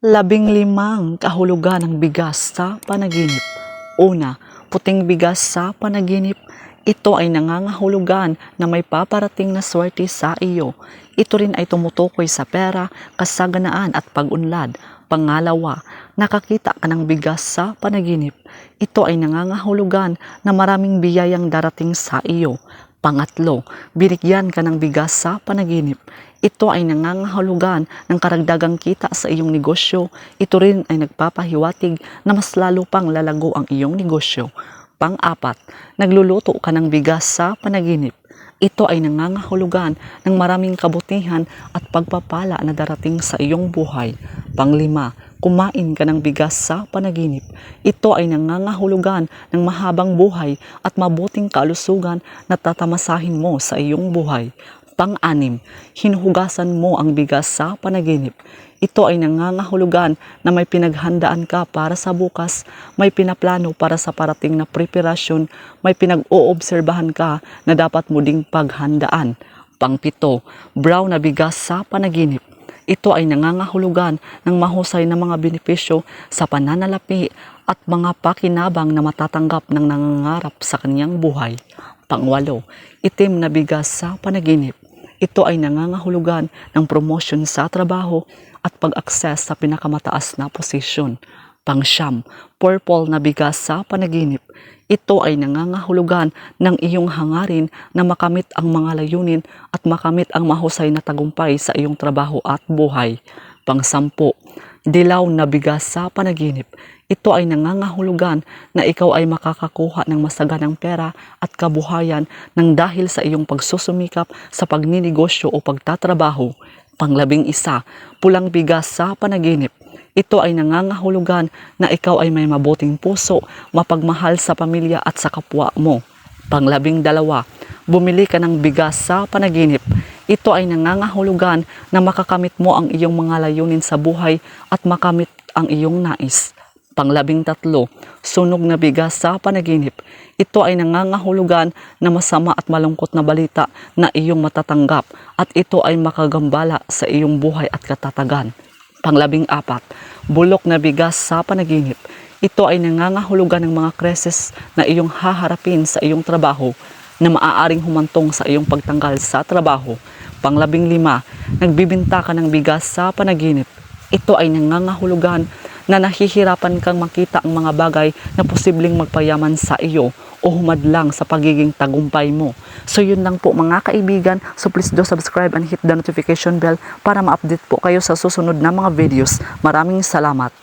Labing limang kahulugan ng bigas sa panaginip. Una, puting bigas sa panaginip. Ito ay nangangahulugan na may paparating na swerte sa iyo. Ito rin ay tumutukoy sa pera, kasaganaan at pag-unlad. Pangalawa, nakakita ka ng bigas sa panaginip. Ito ay nangangahulugan na maraming biyayang darating sa iyo. Pangatlo, binigyan ka ng bigas sa panaginip. Ito ay nangangahulugan ng karagdagang kita sa iyong negosyo. Ito rin ay nagpapahiwatig na mas lalo pang lalago ang iyong negosyo. Pang-apat, nagluluto ka ng bigas sa panaginip. Ito ay nangangahulugan ng maraming kabutihan at pagpapala na darating sa iyong buhay. Panglima, kumain ka ng bigas sa panaginip. Ito ay nangangahulugan ng mahabang buhay at mabuting kalusugan na tatamasahin mo sa iyong buhay. Pang-anim, hinuhugasan mo ang bigas sa panaginip. Ito ay nangangahulugan na may pinaghandaan ka para sa bukas, may pinaplano para sa parating na preparasyon, may pinag-oobserbahan ka na dapat mo ding paghandaan. Pangpito, brown na bigas sa panaginip. Ito ay nangangahulugan ng mahusay na mga benepisyo sa pananalapi at mga pakinabang na matatanggap ng nangangarap sa kanyang buhay. Pangwalo, itim na bigas sa panaginip. Ito ay nangangahulugan ng promotion sa trabaho at pag-access sa pinakamataas na posisyon. Pangsyam, purple na bigas sa panaginip. Ito ay nangangahulugan ng iyong hangarin na makamit ang mga layunin at makamit ang mahusay na tagumpay sa iyong trabaho at buhay. Pangsampu, dilaw na bigas sa panaginip. Ito ay nangangahulugan na ikaw ay makakakuha ng masaganang pera at kabuhayan ng dahil sa iyong pagsusumikap sa pagninegosyo o pagtatrabaho. Panglabing isa, pulang bigas sa panaginip. Ito ay nangangahulugan na ikaw ay may mabuting puso, mapagmahal sa pamilya at sa kapwa mo. Panglabing dalawa, bumili ka ng bigas sa panaginip. Ito ay nangangahulugan na makakamit mo ang iyong mga layunin sa buhay at makamit ang iyong nais. Panglabing tatlo, sunog na bigas sa panaginip. Ito ay nangangahulugan na masama at malungkot na balita na iyong matatanggap at ito ay makagambala sa iyong buhay at katatagan. Panglabing apat, bulok na bigas sa panaginip. Ito ay nangangahulugan ng mga krisis na iyong haharapin sa iyong trabaho na maaaring humantong sa iyong pagtanggal sa trabaho. Panglabing lima, nagbibinta ka ng bigas sa panaginip. Ito ay nangangahulugan na nahihirapan kang makita ang mga bagay na posibleng magpayaman sa iyo o humadlang sa pagiging tagumpay mo. So yun lang po mga kaibigan. So please do subscribe and hit the notification bell para ma-update po kayo sa susunod na mga videos. Maraming salamat.